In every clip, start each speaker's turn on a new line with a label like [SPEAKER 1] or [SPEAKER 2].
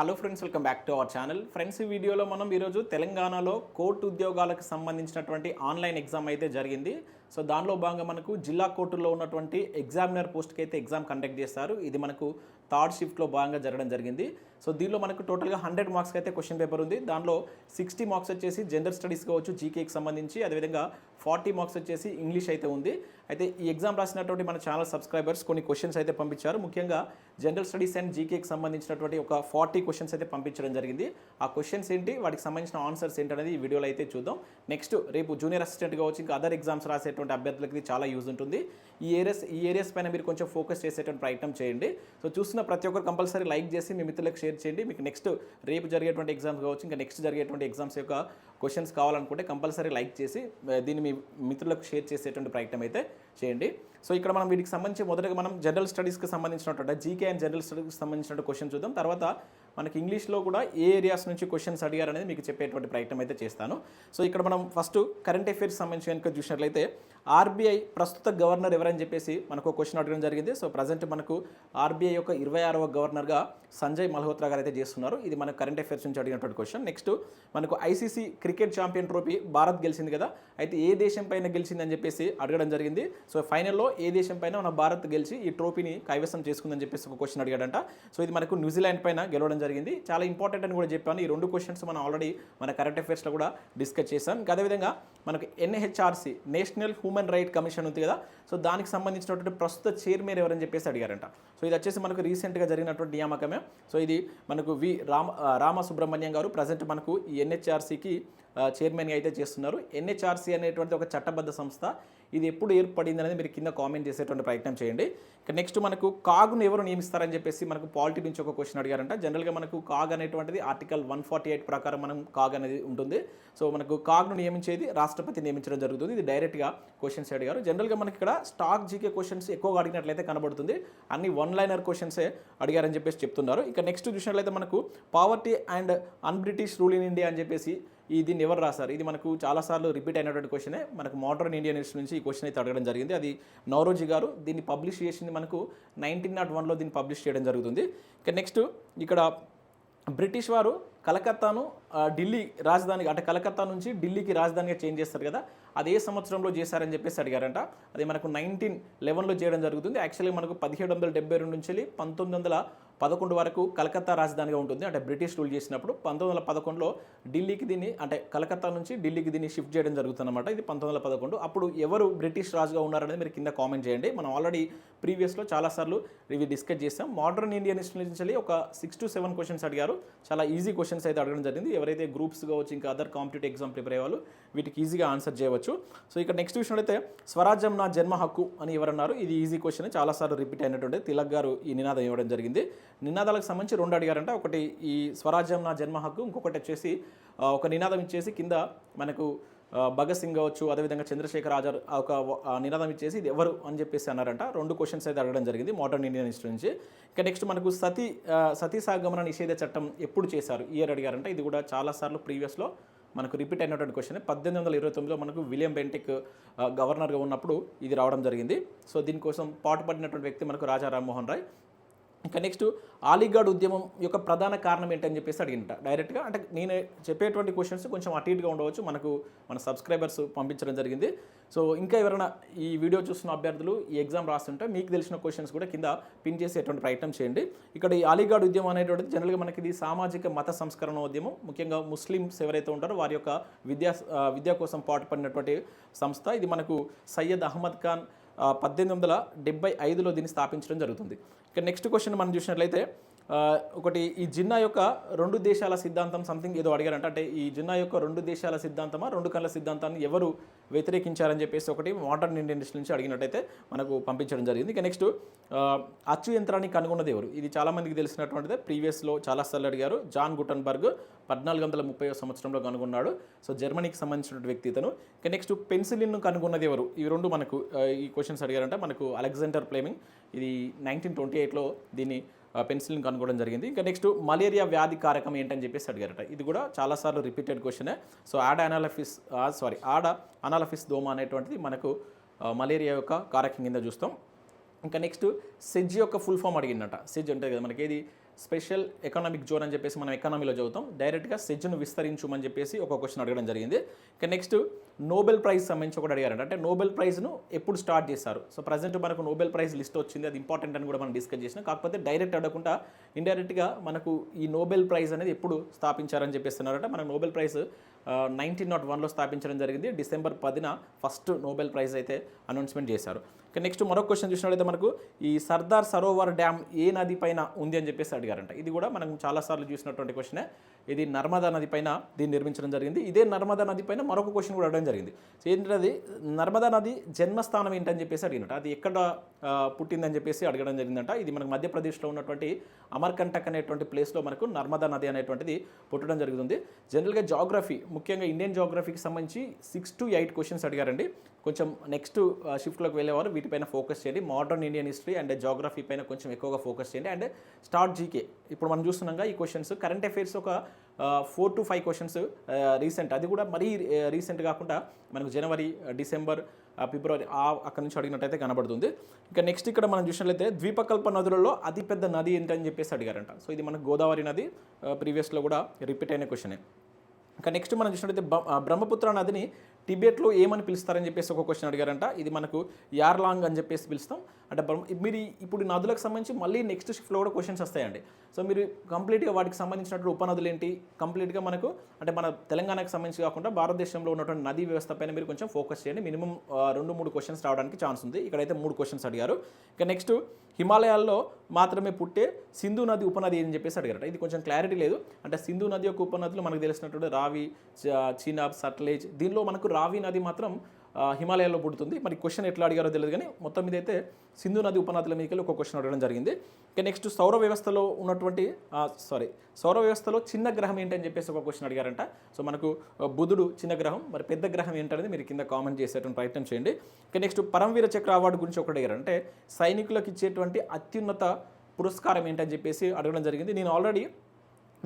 [SPEAKER 1] Hello friends welcome back to our channel friends ఈ వీడియోలో మనం ఈరోజు తెలంగాణలో కోర్టు ఉద్యోగాలకు సంబంధించినటువంటి ఆన్లైన్ ఎగ్జామ్ అయితే జరిగింది. సో దానిలో భాగంగా మనకు జిల్లా కోర్టులో ఉన్నటువంటి ఎగ్జామినర్ పోస్ట్కి అయితే ఎగ్జామ్ కండక్ట్ చేస్తారు. ఇది మనకు థర్డ్ షిఫ్ట్లో భాగంగా జరగడం జరిగింది. సో దీనిలో మనకు టోటల్గా హండ్రెడ్ మార్క్స్ అయితే క్వశ్చన్ పేపర్ ఉంది. దానిలో సిక్స్టీ మార్క్స్ వచ్చేసి జనరల్ స్టడీస్ కావచ్చు జీకేకి సంబంధించి అదేవిధంగా ఫార్టీ మార్క్స్ వచ్చేసి ఇంగ్లీష్ అయితే ఉంది. అయితే ఈ ఎగ్జామ్ రాసినటువంటి మన ఛానల్ సబ్స్క్రైబర్స్ కొన్ని క్వశ్చన్స్ అయితే పంపించారు. ముఖ్యంగా జనరల్ స్టడీస్ అండ్ జీకేకి సంబంధించినటువంటి ఒక ఫార్టీ క్వశ్చన్స్ అయితే పంపించడం జరిగింది. ఆ క్వశ్చన్స్ ఏంటి వాటికి సంబంధించిన ఆన్సర్స్ ఏంటి అనేది ఈ వీడియోలో అయితే చూద్దాం. నెక్స్ట్ రేపు జూనియర్ అసిస్టెంట్ కావచ్చు ఇంకా అదర్ ఎగ్జామ్స్ రాసేటువంటి అభ్యర్థులకి ఇది చాలా యూజ్ ఉంటుంది. ఈ ఏరియాస్ ఈ ఏరియాస్ పైన మీరు కొంచెం ఫోకస్ చేసేటువంటి ప్రయత్నం చేయండి. సో చూస్తున్న ప్రతి ఒక్కరు కంపల్సరీ లైక్ చేసి మీ మిత్రులకు షేర్ చేయండి. మీకు నెక్స్ట్ రేపు జరిగేటువంటి ఎగ్జామ్స్ కావచ్చు ఇంకా నెక్స్ట్ జరిగేటువంటి ఎగ్జామ్స్ యొక్క క్వశ్చన్స్ కావాలనుకుంటే కంపల్సరీ లైక్ చేసి దీన్ని మీ మిత్రులకు షేర్ చేసేటువంటి ప్రయత్నం అయితే చేయండి. సో ఇక్కడ మనం వీటికి సంబంధించి మొదటగా మనం జనరల్ స్టడీస్కి సంబంధించినటువంటి జీకే అండ్ జనరల్ స్టడీస్కి సంబంధించిన క్వశ్చన్ చూద్దాం. తర్వాత మనకి ఇంగ్లీష్లో కూడా ఏ ఏరియాస్ నుంచి క్వశ్చన్స్ అడిగారు అనేది మీకు చెప్పేటువంటి ప్రయత్నం అయితే చేస్తాను. సో ఇక్కడ మనం ఫస్ట్ కరెంట్ అఫైర్స్ సంబంధించి కనుక చూసినట్లయితే ఆర్బీఐ ప్రస్తుత గవర్నర్ ఎవరని చెప్పేసి మనకు క్వశ్చన్ అడగడం జరిగింది. సో ప్రజెంట్ మనకు ఆర్బీఐ యొక్క ఇరవై ఆరవ గవర్నర్గా సంజయ్ మల్హోత్రా గారు అయితే చేస్తున్నారు. ఇది మన కరెంట్ అఫైర్స్ నుంచి అడిగినటువంటి క్వశ్చన్ నెక్స్ట్ మనకు ICC cricket champion trophy Bharat గెలిచింది కదా అయితే ఏ దేశం పైన గెలిచిందని చెప్పేసి అడగడం జరిగింది. సో ఫైనల్లో ఏ దేశం పైన మన భారత్ గెలిచి ఈ ట్రోఫీని కైవసం చేసుకుందని చెప్పేసి ఒక క్వశ్చన్ అడిగాడంట. సో ఇది మనకు న్యూజిలాండ్ పైన గెలవడం జరిగింది జరిగింది. చాలా ఇంపార్టెంట్ అని కూడా చెప్పాను. ఈ రెండు క్వశ్చన్స్ మనం ఆల్రెడీ మన కరెంట్ అఫైర్స్లో కూడా డిస్కస్ చేశాం. ఇంకా అదేవిధంగా మనకు NHRC national human right commission ఉంది కదా. సో దానికి సంబంధించినటువంటి ప్రస్తుత చైర్మన్ ఎవరని చెప్పేసి అడిగారంట. సో ఇది వచ్చేసి మనకు రీసెంట్గా జరిగినటువంటి నియామకమే. సో ఇది మనకు వి రామ రామసుబ్రహ్మణ్యం గారు ప్రజెంట్ మనకు ఈ ఎన్హెచ్ఆర్సీకి చైర్మన్గా అయితే చేస్తున్నారు. ఎన్హెచ్ఆర్సీ అనేటువంటి ఒక చట్టబద్ధ సంస్థ. ఇది ఎప్పుడు ఏర్పడింది అనేది మీరు కింద కామెంట్ చేసేటువంటి ప్రయత్నం చేయండి. ఇక నెక్స్ట్ మనకు కాగ్ను ఎవరు నియమిస్తారని చెప్పేసి మనకు పాలిటీ నుంచి ఒక క్వశ్చన్ అడిగారంట. జనరల్గా మనకు కాగ్ అనేటువంటిది ఆర్టికల్ వన్ ఫార్టీ ఎయిట్ ప్రకారం మనం కాగ్ అనేది ఉంటుంది. సో మనకు కాగ్ను నియమించేది రాష్ట్రపతి నియమించడం జరుగుతుంది. ఇది డైరెక్ట్గా క్వశ్చన్స్ అడిగారు. జనరల్గా మనకి ఇక్కడ స్టాక్ జీకే క్వశ్చన్స్ ఎక్కువగా అడిగినట్లయితే కనబడుతుంది. అన్ని వన్ లైనర్ క్వశ్చన్సే అడిగారని చెప్పేసి చెప్తున్నారు. ఇక నెక్స్ట్ చూసినట్లయితే మనకు poverty and unBritish rule in India అని చెప్పేసి ఈ దీన్ని ఎవరు రాశారు. ఇది మనకు చాలాసార్లు రిపీట్ అయినటువంటి క్వశ్చనే మనకు మోడర్న్ ఇండియన్ హిస్టరీ నుంచి ఈ క్వశ్చన్ అయితే అడగడం జరిగింది. అది నవరోజీ గారు దీన్ని పబ్లిష్ చేసింది మనకు నైన్టీన్ నాట్ వన్లో దీన్ని పబ్లిష్ చేయడం జరుగుతుంది. ఇక నెక్స్ట్ ఇక్కడ బ్రిటిష్ వారు కలకత్తాను ఢిల్లీ రాజధాని అంటే కలకత్తా నుంచి ఢిల్లీకి రాజధానిగా చేంజ్ చేస్తారు కదా అది ఏ సంవత్సరంలో చేశారని చెప్పేసి అడిగారంట. అది మనకు నైన్టీన్ లెవెన్లో చేయడం జరుగుతుంది. యాక్చువల్లీ మనకు పదిహేడు వందల డెబ్బై రెండు నుంచి పంతొమ్మిది వందల పదకొండు వరకు కలకత్తా రాజధానిగా ఉంటుంది. అంటే బ్రిటిష్ రూల్ చేసినప్పుడు పంతొమ్మిది వందల పదకొండులో ఢిల్లీకి దీన్ని అంటే కలకత్తా నుంచి ఢిల్లీకి దీన్ని షిఫ్ట్ చేయడం జరుగుతుందన్నమాట. ఇది పంతొమ్మిది వందల పదకొండు. అప్పుడు ఎవరు బ్రిటిష్ రాజుగా ఉన్నారనేది మీరు కింద కామెంట్ చేయండి. మనం ఆల్రెడీ ప్రీవియస్లో చాలాసార్లు ఇవి డిస్కస్ చేసాం మోడర్న్ ఇండియన్ హిస్టరీ నుంచి ఒక సిక్స్ టు సెవెన్ క్వశ్చన్స్ అడిగారు. చాలా ఈజీ క్వశ్చన్స్ అయితే అడగడం జరిగింది. ఎవరైతే గ్రూప్స్ కావచ్చు ఇంకా అదర్ కాంపిటేటివ్ ఎగ్జామ్ ప్రిపేర్ అయ్యే వీటికి ఈజీగా ఆన్సర్ చేయవచ్చు. సో ఇక్కడ నెక్స్ట్ విషయం అయితే స్వరాజ్యం నా జన్మ హక్కు అని ఎవరన్నారు. ఇది ఈజీ క్వశ్చన్. చాలాసార్లు రిపీట్ అయినటువంటి తిలక్ గారు ఈ నినాదం ఇవ్వడం జరిగింది. నినాదాలకు సంబంధించి రెండు అడిగారంట. ఒకటి ఈ స్వరాజ్యం నా జన్మ హక్కు ఇంకొకటి వచ్చేసి ఒక నినాదం ఇచ్చేసి కింద మనకు భగత్ సింగ్ కావచ్చు అదేవిధంగా చంద్రశేఖర్ ఆజాద్ ఒక నినాదం ఇచ్చేసి ఇది ఎవరు అని చెప్పేసి అన్నారంట. రెండు క్వశ్చన్స్ అయితే అడగడం జరిగింది మోడర్న్ ఇండియన్ హిస్టరీ నుంచి. ఇంకా నెక్స్ట్ మనకు సతీ సతీసాగమన సతీ సాగమన నిషేధ చట్టం ఎప్పుడు చేశారు? ఇయర్ అడిగారంట. ఇది కూడా చాలాసార్లు ప్రీవియస్లో మనకు రిపీట్ అయినటువంటి క్వశ్చన్ పద్దెనిమిది వందల ఇరవై తొమ్మిదిలో మనకు విలియం బెంటిక్ గవర్నర్గా ఉన్నప్పుడు ఇది రావడం జరిగింది. సో దీనికోసం పాటుపడినటువంటి వ్యక్తి మనకు రాజా రామ్మోహన్ రాయ్. ఇంకా నెక్స్ట్ అలీగఢ్ ఉద్యమం యొక్క ప్రధాన కారణం ఏంటని చెప్పేసి అడిగింట. డైరెక్ట్గా అంటే నేను చెప్పేటువంటి క్వశ్చన్స్ కొంచెం అటు ఇటుగా ఉండవచ్చు. మనకు మన సబ్స్క్రైబర్స్ పంపించడం జరిగింది. సో ఇంకా ఎవరైనా ఈ వీడియో చూస్తున్న అభ్యర్థులు ఈ ఎగ్జామ్ రాస్తుంటే మీకు తెలిసిన క్వశ్చన్స్ కూడా కింద పిన్ చేసేటువంటి ప్రయత్నం చేయండి. ఇక్కడ ఈ అలీగఢ్ ఉద్యమం అనేటువంటిది జనరల్గా మనకి ఇది సామాజిక మత సంస్కరణ ఉద్యమం. ముఖ్యంగా ముస్లిమ్స్ ఎవరైతే ఉంటారో వారి యొక్క విద్యా విద్య కోసం పాటుపడినటువంటి సంస్థ. ఇది మనకు సయ్యద్ అహ్మద్ ఖాన్ పద్దెనిమిది వందల డెబ్బై ఐదులో దీన్ని స్థాపించడం జరుగుతుంది. ఇక నెక్స్ట్ క్వశ్చన్ మనం చూసినట్లయితే ఒకటి ఈ జిన్నా యొక్క రెండు దేశాల సిద్ధాంతం సంథింగ్ ఏదో అడిగారంట అంటే ఈ జిన్నా యొక్క రెండు దేశాల సిద్ధాంతమా రెండు కళ్ళ సిద్ధాంతాన్ని ఎవరు వ్యతిరేకించారని చెప్పేసి ఒకటి మోడర్న్ ఇండియన్ హిస్టరీ నుంచి అడిగినట్టయితే మనకు పంపించడం జరిగింది. ఇక నెక్స్ట్ అచ్చు యంత్రాన్ని కనుగొన్నది ఎవరు? ఇది చాలామందికి తెలిసినటువంటిదే. ప్రీవియస్లో చాలాసార్లు అడిగారు. జాన్ గుటన్బర్గ్ పద్నాలుగు వందల ముప్పై సంవత్సరంలో కనుగొన్నాడు. సో జర్మనీకి సంబంధించిన వ్యక్తి ఇతను. ఇక నెక్స్ట్ పెన్సిలిన్ను కనుగొన్నది ఎవరు? ఇవి రెండు మనకు ఈ క్వశ్చన్స్ అడిగారంటే. మనకు అలెగ్జాండర్ ప్లేమింగ్ ఇది నైన్టీన్ ట్వంటీ ఎయిట్లో దీన్ని పెన్సిల్ని కనుగొనడం జరిగింది. ఇంకా నెక్స్ట్ మలేరియా వ్యాధి కారకం ఏంటని చెప్పేసి అడిగారట. ఇది కూడా చాలాసార్లు రిపీటెడ్ క్వశ్చనే సో ఆడ అనాలఫిస్ సారీ ఆడ అనాలఫిస్ దోమ అనేటువంటిది మనకు మలేరియా యొక్క కారకం కింద చూస్తాం. ఇంకా నెక్స్ట్ సెజ్ యొక్క ఫుల్ ఫామ్ అడిగిందట. సెజ్ ఉంటుంది కదా మనకి ఏది? స్పెషల్ ఎకనామిక్ జోన్ అని చెప్పేసి మనం ఎకనామీలో చదువుతాం. డైరెక్ట్గా సెజ్ను విస్తరించుమని చెప్పేసి ఒక క్వశ్చన్ అడగడం జరిగింది. ఇక నెక్స్ట్ నోబెల్ ప్రైజ్ సంబంధించి ఒకటి అడిగారంట. అంటే నోబెల్ ప్రైజ్ను ఎప్పుడు స్టార్ట్ చేస్తారు సో ప్రజెంట్ మనకు నోబెల్ ప్రైజ్ లిస్ట్ వచ్చింది. అది ఇంపార్టెంట్ అని కూడా మనం డిస్కస్ చేసినాం. కాకపోతే డైరెక్ట్ అడగకుండా ఇండైరెక్ట్గా మనకు ఈ నోబెల్ ప్రైజ్ అనేది ఎప్పుడు స్థాపించారని చెప్పేస్తున్నారంటే. మనకు నోబెల్ ప్రైజ్ నైన్టీన్ నాట్ వన్లో oh స్థాపించడం జరిగింది. డిసెంబర్ పదిన ఫస్ట్ నోబెల్ ప్రైజ్ అయితే అనౌన్స్మెంట్ చేశారు. ఇక నెక్స్ట్ మరొక క్వశ్చన్ చూసినట్లయితే మనకు ఈ సర్దార్ సరోవర్ డ్యామ్ ఏ నది పైన ఉంది అని చెప్పేసి అడిగారంట ఇది కూడా మనం చాలాసార్లు చూసినటువంటి క్వశ్చనే. ఇది నర్మదా నది పైన దీన్ని నిర్మించడం జరిగింది. ఇదే నర్మదా నది పైన మరొక క్వశ్చన్ కూడా అడగడం జరిగింది. ఏంటది నర్మదా నది జన్మస్థానం ఏంటని చెప్పేసి అడిగినట్టు అది ఎక్కడ పుట్టిందని చెప్పేసి అడగడం జరిగిందంట. ఇది మనకు మధ్యప్రదేశ్లో ఉన్నటువంటి అమర్కంటక్ అనేటువంటి ప్లేస్లో మనకు నర్మదా నది అనేటువంటిది పుట్టడం జరుగుతుంది. జనరల్గా జాగ్రఫీ ముఖ్యంగా ఇండియన్ జాగ్రఫీకి సంబంధించి సిక్స్ టు ఎయిట్ క్వశ్చన్స్ అడిగారండి. కొంచెం నెక్స్ట్ షిఫ్ట్లోకి వెళ్ళేవారు. వీటిపైన ఫోకస్ చేయండి. Modern Indian history and geography పైన కొంచెం ఎక్కువగా ఫోకస్ చేయండి. అండ్ స్టార్ట్ జీకే ఇప్పుడు మనం చూస్తున్నాగా ఈ క్వశ్చన్స్ కరెంట్ అఫైర్స్ ఒక four to five questions recent అది కూడా మరీ రీసెంట్ కాకుండా మనకు జనవరి డిసెంబర్ ఫిబ్రవరి ఆ అక్కడ నుంచి అడిగినట్టయితే కనబడుతుంది. ఇంకా నెక్స్ట్ ఇక్కడ మనం చూసినట్లయితే ద్వీపకల్ప నదులలో అతిపెద్ద నది ఏంటని చెప్పేసి అడిగారంట. సో ఇది మనకు గోదావరి నది ప్రీవియస్లో కూడా రిపీట్ అయిన క్వశ్చనే ఇంకా నెక్స్ట్ మనం చూసినట్టయితే బ- బ్రహ్మపుత్ర నదిని టిబెట్లో ఏమని పిలుస్తారని చెప్పేసి ఒక క్వశ్చన్ అడిగారంట. ఇది మనకు యార్లాంగ్ అని చెప్పేసి పిలుస్తాం. అంటే మీరు ఇప్పుడు నదులకు సంబంధించి మళ్ళీ నెక్స్ట్ షిఫ్ట్లో కూడా క్వశ్చన్స్ వస్తాయండి. సో మీరు కంప్లీట్గా వాటికి సంబంధించినటువంటి ఉపనదులు ఏంటి? కంప్లీట్గా మనకు అంటే మన తెలంగాణకు సంబంధించి కాకుండా భారతదేశంలో ఉన్నటువంటి నదీ వ్యవస్థ పైన మీరు కొంచెం ఫోకస్ చేయండి. మినిమం రెండు మూడు క్వశ్చన్స్ రావడానికి ఛాన్స్ ఉంది. ఇక్కడైతే మూడు క్వశ్చన్స్ అడిగారు. ఇక నెక్స్ట్ హిమాలయాల్లో మాత్రమే పుట్టే సింధు నది ఉపనది అని చెప్పేసి అడిగారట. ఇది కొంచెం క్లారిటీ లేదు. అంటే సింధు నది యొక్క ఉపనదులు మనకు తెలిసినటువంటి రావి చీనాబ్ సట్లేజ్ దీనిలో మనకు రావి నది మాత్రం హిమాలయాల్లో పుడుతుంది. మరి క్వశ్చన్ ఎట్లా అడిగారో తెలియదు కానీ మొత్తం మీద అయితే సింధు నది ఉపనదుల మీదకి ఒక క్వశ్చన్ అడగడం జరిగింది. ఇక నెక్స్ట్ సౌర వ్యవస్థలో ఉన్నటువంటి సారీ సౌర వ్యవస్థలో చిన్న గ్రహం ఏంటని చెప్పేసి ఒక క్వశ్చన్ అడిగారంట. సో మనకు బుధుడు చిన్న గ్రహం మరి పెద్ద గ్రహం ఏంటనేది మీరు కింద కామెంట్ చేసేటువంటి ప్రయత్నం చేయండి. ఇక నెక్స్ట్ పరమవీర చక్ర అవార్డు గురించి ఒకటి అడిగారు. అంటే సైనికులకు ఇచ్చేటువంటి అత్యున్నత పురస్కారం ఏంటని చెప్పేసి అడగడం జరిగింది. నేను ఆల్రెడీ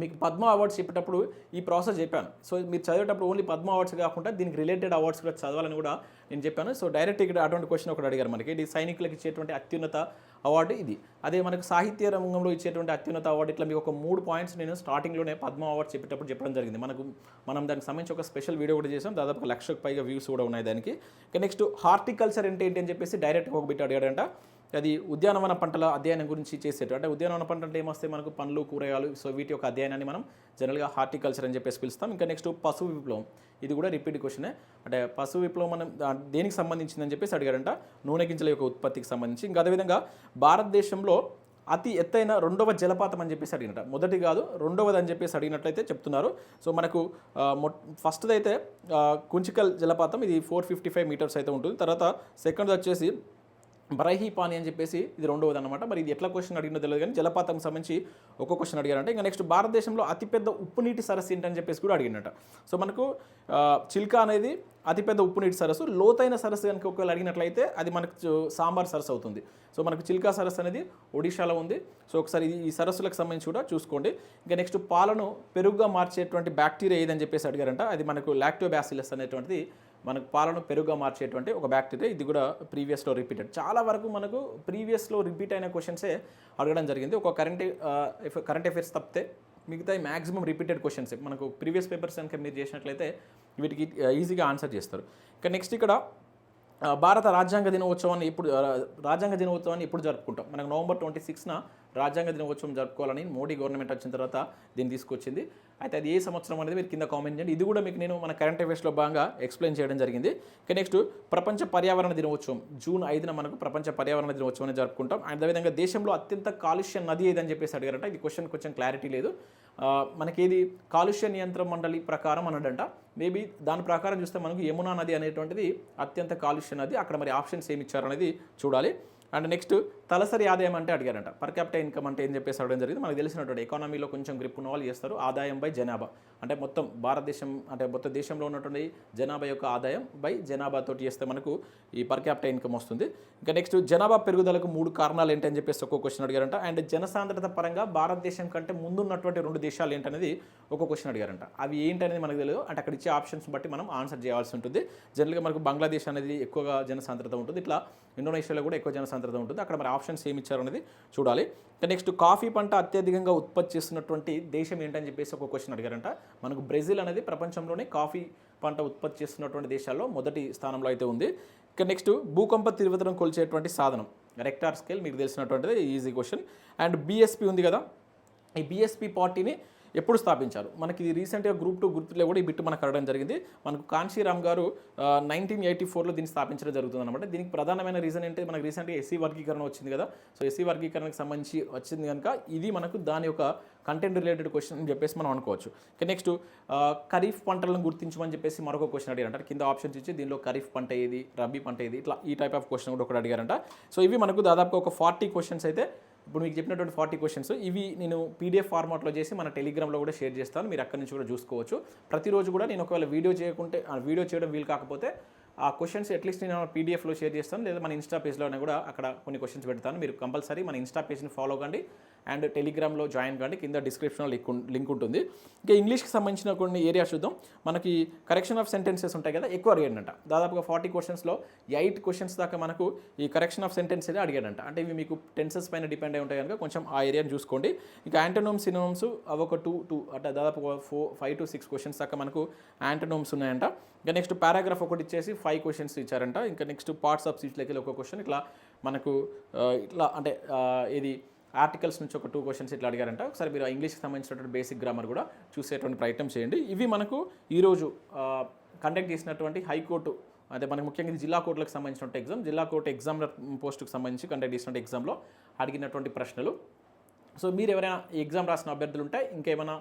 [SPEAKER 1] మీకు పద్మ అవార్డ్స్ చెప్పేటప్పుడు ఈ ప్రాసెస్ చెప్పాను. సో మీరు చదివేటప్పుడు ఓన్లీ పద్మ అవార్డ్స్ కాకుండా దీనికి రిలేటెడ్ అవార్డ్స్ కూడా చదవాలని కూడా నేను చెప్పాను. సో డైరెక్ట్ ఇక్కడ అటువంటి క్వశ్చన్ ఒకటి అడిగారు మనకి. ఇది సైనికులకు ఇచ్చేటువంటి అత్యున్నత అవార్డు ఇది. అదే మనకు సాహిత్య రంగంలో ఇచ్చేటువంటి అత్యున్నత అవార్డు ఇట్లా మీకు ఒక మూడు పాయింట్స్ నేను స్టార్టింగ్లోనే పద్మ అవార్డ్స్ చెప్పేటప్పుడు చెప్పడం జరిగింది. మనకు మనం దానికి సంబంధించి ఒక స్పెషల్ వీడియో కూడా చేసాం దాదాపు ఒక లక్షకు పైగా వ్యూస్ కూడా ఉన్నాయి దానికి. నెక్స్ట్ హార్టికల్చర్ అంటే ఏంటి అని చెప్పేసి డైరెక్ట్గా ఒక బిట్ అడిగాడంట. అది ఉద్యానవన పంటల అధ్యయనం గురించి చేసేటట్టు. అంటే ఉద్యానవన పంట అంటే ఏమొస్తాయి? మనకు పండ్లు కూరగాయలు సో వీటి యొక్క అధ్యయనాన్ని మనం జనరల్గా హార్టికల్చర్ అని చెప్పేసి పిలుస్తాం. ఇంకా నెక్స్ట్ పశు విప్లవం. ఇది కూడా రిపీట్ క్వశ్చనే అంటే పశు విప్లవం మనం దేనికి సంబంధించిందని చెప్పేసి అడిగారంట. నూనె గింజల యొక్క ఉత్పత్తికి సంబంధించి. ఇంకా అదేవిధంగా భారతదేశంలో అతి ఎత్తైన రెండవ జలపాతం అని చెప్పేసి అడిగినట. మొదటి కాదు రెండవది అని చెప్పేసి అడిగినట్లయితే చెప్తున్నారు. సో మనకు ఫస్ట్ది అయితే కుంచికల్ జలపాతం ఇది ఫోర్ ఫిఫ్టీ ఫైవ్ మీటర్స్ అయితే ఉంటుంది. తర్వాత సెకండ్ వచ్చేసి బరైహి పాని అని చెప్పేసి ఇది రెండవది అనమాట మరి ఇది ఎట్లా క్వశ్చన్ అడిగినో తెలియదు కానీ జలపాతం సంబంధించి ఒక క్వశ్చన్ అడిగారంటే. ఇంకా నెక్స్ట్ భారతదేశంలో అతిపెద్ద ఉప్పు నీటి సరస్సు ఏంటని చెప్పేసి కూడా అడిగినట సో మనకు చిల్కా అనేది అతిపెద్ద ఉప్పు నీటి సరస్సు లోతైన సరస్సు కనుక ఒకవేళ అడిగినట్లయితే అది మనకు సాంబార్ సరస్సు అవుతుంది. సో మనకు చిల్కా సరస్సు అనేది ఒడిశాలో ఉంది. సో ఒకసారి ఈ సరస్సులకు సంబంధించి కూడా చూసుకోండి. ఇంకా నెక్స్ట్ పాలను పెరుగుగా మార్చేటువంటి బ్యాక్టీరియా ఏదని చెప్పేసి అడిగారంట. అది మనకు లాక్టోబ్యాసిలస్ అనేటువంటిది మనకు పాలను పెరుగుగా మార్చేటువంటి ఒక బ్యాక్టీరియా ఇది కూడా ప్రీవియస్లో రిపీటెడ్ చాలా వరకు మనకు ప్రీవియస్లో రిపీట్ అయిన క్వశ్చన్సే అడగడం జరిగింది. ఒక కరెంట్ కరెంట్ అఫైర్స్ తప్పితే మిగతా మ్యాక్సిమం రిపీటెడ్ క్వశ్చన్స్ మనకు ప్రీవియస్ పేపర్స్ కనుక మీరు చేసినట్లయితే వీటికి uh, ఈజీగా ఆన్సర్ చేస్తారు. ఇక నెక్స్ట్ ఇక్కడ uh, భారత రాజ్యాంగ దినోత్సవాన్ని ఎప్పుడు uh, రాజ్యాంగ దినోత్సవాన్ని ఎప్పుడు జరుపుకుంటాం? మనకు నవంబర్ ట్వంటీ సిక్స్న రాజ్యాంగ దినోత్సవం జరుపుకోవాలని మోడీ గవర్నమెంట్ వచ్చిన తర్వాత దీన్ని తీసుకొచ్చింది. అయితే అది ఏ సంవత్సరం అనేది మీరు కింద కామెంట్ చేయండి. ఇది కూడా మీకు నేను మన కరెంట్ అఫైర్స్లో భాగంగా ఎక్స్ప్లెయిన్ చేయడం జరిగింది. ఇక నెక్స్ట్ ప్రపంచ పర్యావరణ దినోత్సవం. జూన్ ఐదున మనకు ప్రపంచ పర్యావరణ దినోత్సవాన్ని జరుపుకుంటాం. అదేవిధంగా దేశంలో అత్యంత కాలుష్య నది ఏదని చెప్పేసి అడిగారంట. ఇది క్వశ్చన్ కొంచెం క్లారిటీ లేదు. మనకేది కాలుష్య నియంత్రణ మండలి ప్రకారం అన్నాడంట మేబీ దాని ప్రకారం చూస్తే మనకు యమునా నది అనేటువంటిది అత్యంత కాలుష్య నది. అక్కడ మరి ఆప్షన్స్ ఏమి ఇచ్చారనేది చూడాలి. అండ్ నెక్స్ట్ తలసరి ఆదాయం అంటే అడిగారంట. పర్ క్యాపిటల్ ఇన్కమ్ అంటే ఏం చెప్పేసి అడగడం జరిగింది. మనకు తెలిసినటువంటి ఎకానమీలో కొంచెం గ్రిప్ ఉన్న వాళ్ళు చేస్తారు. ఆదాయం బై జనాభా. అంటే మొత్తం భారతదేశం అంటే మొత్తం దేశంలో ఉన్నటువంటి జనాభా యొక్క ఆదాయం బై జనాభా తోటి చేస్తే మనకు ఈ పర్ క్యాపిటల్ ఇన్కమ్ వస్తుంది. ఇంకా నెక్స్ట్ జనాభా పెరుగుదలకు మూడు కారణాలు ఏంటని చెప్పేసి ఒక క్వశ్చన్ అడిగారంట. అండ్ జనసాంద్రత పరంగా భారతదేశం కంటే ముందున్నటువంటి రెండు దేశాలు ఏంటనేది ఒక క్వశ్చన్ అడిగారంట. అవి ఏంటనేది మనకు తెలియదు అంటే అక్కడ ఇచ్చే ఆప్షన్స్ బట్టి మనం ఆన్సర్ చేయాల్సి ఉంటుంది. జనరల్గా మనకు బంగ్లాదేశ్ అనేది ఎక్కువగా జనసాంద్రత ఉంటుంది. ఇట్లా ఇండోనేషియాలో కూడా ఎక్కువ జనసాంద్రత ఉంటుంది. అక్కడ మరి ఆప్షన్స్ ఏమి ఇచ్చారు అనేది చూడాలి నెక్స్ట్ కాఫీ పంట అత్యధికంగా ఉత్పత్తి చేస్తున్నటువంటి దేశం ఏంటని చెప్పేసి ఒక క్వశ్చన్ అడిగారంట. మనకు బ్రెజిల్ అనేది ప్రపంచంలోనే కాఫీ పంట ఉత్పత్తి చేస్తున్నటువంటి దేశాల్లో మొదటి స్థానంలో అయితే ఉంది. ఇక నెక్స్ట్ భూకంప తీవ్రతను కొలిచేటువంటి సాధనం. రెక్టార్ స్కేల్ మీకు తెలిసినటువంటిది ఈజీ క్వశ్చన్ అండ్ బీఎస్పీ ఉంది కదా. ఈ బీఎస్పీ పార్టీని ఎప్పుడు స్థాపించారు? మనకి రీసెంట్గా గ్రూప్ టూ గ్రూప్లో కూడా ఈ బిట్ మనకు అడగడం జరిగింది. మనకు కాన్షీరామ్ గారు నైన్టీన్ ఎయిటీ ఫోర్లో దీన్ని స్థాపించడం జరుగుతుంది అనమాట దీనికి ప్రధానమైన రీజన్ ఏంటి? మనకి రీసెంట్గా ఎస్సీ వర్గీకరణ వచ్చింది కదా. సో ఎస్సీ వర్గీకరణకు సంబంధించి వచ్చింది కనుక ఇది మనకు దాని యొక్క కంటెంట్ రిలేటెడ్ క్వశ్చన్ అని చెప్పేసి మనం అనుకోవచ్చు. నెక్స్ట్ ఖరీఫ్ పంటలను గుర్తించమని చెప్పేసి మరొక క్వశ్చన్ అడిగారంట. కింద ఆప్షన్స్ ఇచ్చి దీనిలో ఖరీఫ్ పంట ఏది రబీ పంట ఏది ఇట్లా ఈ టైప్ ఆఫ్ క్వశ్చన్ కూడా ఒకటి అడిగారంట. సో ఇవి మనకు దాదాపుగా ఒక ఫార్టీ క్వశ్చన్స్ అయితే ఇప్పుడు మీకు చెప్పినటువంటి ఫార్టీ క్వశ్చన్స్ ఇవి నేను పీడిఎఫ్ ఫార్మాట్లో చేసి మన టెలిగ్రామ్లో కూడా షేర్ చేస్తాను. మీరు అక్కడి నుంచి కూడా చూసుకోవచ్చు. ప్రతిరోజు కూడా నేను ఒకవేళ వీడియో చేయకుంటే ఆ వీడియో చేయడం వీలు కాకపోతే ఆ క్వశ్చన్స్ అట్లీస్ట్ నేను పీడిఎఫ్లో షేర్ చేస్తాను లేదా మన ఇన్స్టా పేజ్లోనే కూడా అక్కడ కొన్ని క్వశ్చన్స్ పెడతాను. మీరు కంపల్సరీ మన ఇన్స్టా పేజ్ని ఫాలో కండి అండ్ టెలిగ్రామ్లో జాయిన్ కండి. కింద డిస్క్రిప్షన్లో లింక్ లింక్ ఉంటుంది. ఇంకా ఇంగ్లీష్కి సంబంధించిన కొన్ని ఏరియాస్ చూద్దాం. మనకి కరెక్షన్ ఆఫ్ సెంటెన్సెస్ ఉంటాయి కదా ఎక్కువ అడిగాడంట. దాదాపుగా ఫార్టీ క్వశ్చన్స్లో ఎయిట్ క్వశ్చన్స్ దాకా మనకు ఈ కరెక్షన్ ఆఫ్ సెంటెన్సే అడిగాడంట. అంటే ఇవి మీకు టెన్సెస్ పైన డిపెండ్ అయి ఉంటాయి కనుక కొంచెం ఆ ఏరియాని చూసుకోండి. ఇంకా యాంటోనోమ్స్ సినోమ్స్ అవి ఒక టూ టూ అంటే దాదాపు four five to six questions దాకా మనకు యాంటోనోమ్స్ ఉన్నాయంట. ఇంకా నెక్స్ట్ పారాగ్రాఫ్ ఒకటి ఇచ్చేసి ఫైవ్ క్వశ్చన్స్ ఇచ్చారంట. ఇంకా నెక్స్ట్ పార్ట్స్ ఆఫ్ స్పీచ్లకి ఒక క్వశ్చన్ ఇట్లా మనకు ఇట్లా అంటే ఇది ఆర్టికల్స్ నుంచి ఒక టూ క్వశ్చన్స్ ఇట్లా అడిగారంట. ఒకసారి మీరు ఇంగ్లీష్కి సంబంధించినటువంటి బేసిక్ గ్రామర్ కూడా చూసేటువంటి ప్రయత్నం చేయండి. ఇవి మనకు ఈరోజు కండక్ట్ చేసినటువంటి హైకోర్టు అదే మనకు ముఖ్యంగా జిల్లా కోర్టులకు సంబంధించినటువంటి ఎగ్జామ్ జిల్లా కోర్టు ఎగ్జామ్ పోస్టుకు సంబంధించి కండక్ట్ చేసినటువంటి ఎగ్జామ్లో అడిగినటువంటి ప్రశ్నలు. సో మీరు ఎవరైనా ఎగ్జామ్ రాసిన అభ్యర్థులు ఉంటే ఇంకేమైనా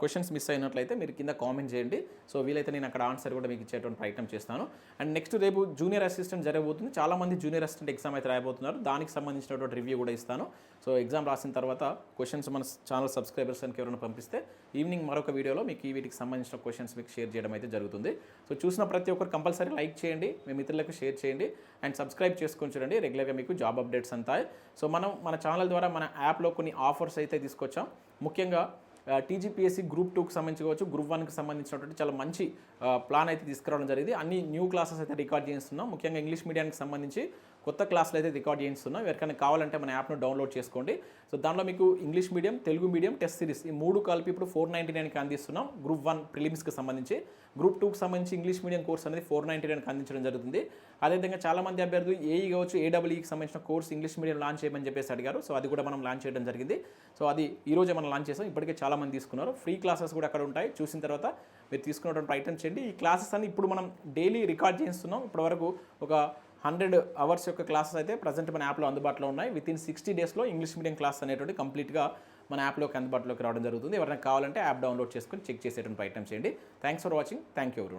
[SPEAKER 1] క్వశ్చన్స్ మిస్ అయినట్లయితే మీరు కింద కామెంట్ చేయండి. సో వీలైతే నేను అక్కడ ఆన్సర్ కూడా మీకు ఇచ్చేటువంటి ప్రయత్నం చేస్తాను. అండ్ నెక్స్ట్ రేపు జూనియర్ అసిస్టెంట్ జరగబోతుంది. చాలామంది జూనియర్ అసిస్టెంట్ ఎగ్జామ్ అయితే రాయబోతున్నారు. దానికి సంబంధించినటువంటి రివ్యూ కూడా ఇస్తాను. సో ఎగ్జామ్ రాసిన తర్వాత క్వశ్చన్స్ మన ఛానల్ సబ్స్క్రైబర్స్ అని ఎవరైనా పంపిస్తే ఈవినింగ్ మరొక వీడియోలో మీకు ఈ వీటికి సంబంధించిన క్వశ్చన్స్ మీకు షేర్ చేయడం అయితే జరుగుతుంది. సో చూసిన ప్రతి ఒక్కరు కంపల్సరీ లైక్ చేయండి. మీ మిత్రులకు షేర్ చేయండి. అండ్ సబ్స్క్రైబ్ చేసుకొని చూడండి. రెగ్యులర్గా మీకు జాబ్ అప్డేట్స్ అంతా సో మనం మన ఛానల్ ద్వారా మన యాప్లో కొన్ని ఆఫర్స్ అయితే తీసుకొచ్చాం. ముఖ్యంగా టీజీపీఎస్సీ గ్రూప్ టూకి సంబంధించి కావచ్చు గ్రూప్ వన్కి సంబంధించినటువంటి చాలా మంచి ప్లాన్ అయితే తీసుకురావడం జరిగింది. అన్ని న్యూ క్లాసెస్ అయితే రికార్డ్ చేస్తున్నాం ముఖ్యంగా ఇంగ్లీష్ మీడియానికి సంబంధించి కొత్త క్లాసులు అయితే రికార్డ్ చేయిస్తున్నాం. ఎవరికైనా కావాలంటే మన యాప్ను డౌన్లోడ్ చేసుకోండి. సో దానిలో మీకు English medium Telugu medium test series ఈ మూడు కలిపి ఇప్పుడు ఫోర్ నైంటీ నైన్కి అందిస్తున్నాం. గ్రూప్ వన్ ప్రిలిమ్స్కి సంబంధించి. గ్రూప్ టూకి సంబంధించి ఇంగ్లీష్ మీడియం కోర్స్ అనేది ఫోర్ నైంటీ నైన్కి అందించడం జరుగుతుంది. అదేవిధంగా చాలామంది అభ్యర్థులు ఏఈ కావచ్చు ఏడబ్ల్యూఈకి సంబంధించిన కోర్స్ ఇంగ్లీష్ మీడియం లాంచ్ చేయమని చెప్పేసి అడిగారు. సో అది కూడా మనం లాంచ్ చేయడం జరిగింది. సో అది ఈ రోజే మనం లాంచ్ చేసాం. ఇప్పటికే చాలామంది తీసుకున్నారు. ఫ్రీ క్లాసెస్ కూడా అక్కడ ఉంటాయి. చూసిన తర్వాత మీరు తీసుకున్నటువంటి ప్రయత్నం చేయండి. ఈ క్లాసెస్ అన్ని ఇప్పుడు మనం డైలీ రికార్డ్ చేస్తున్నాం ఇప్పటివరకు ఒక హండ్రెడ్ అవర్స్ యొక్క క్లాసెస్ అయితే ప్రజెంట్ మన యాప్లో అందుబాటులో ఉన్నాయి. విత్ ఇన్ సిక్స్టీ డేస్లో ఇంగ్లీష్ మీడియం క్లాస్ అనేటువంటి కంప్లీట్గా మన యాప్లోకి అందుబాటులోకి రావడం జరుగుతుంది. ఎవరైనా కావాలంటే యాప్ డౌన్లోడ్ చేసుకొని చెక్ చేసేటువంటి ప్రయత్నం చేయండి. Thanks for watching. Thank you ఎవరి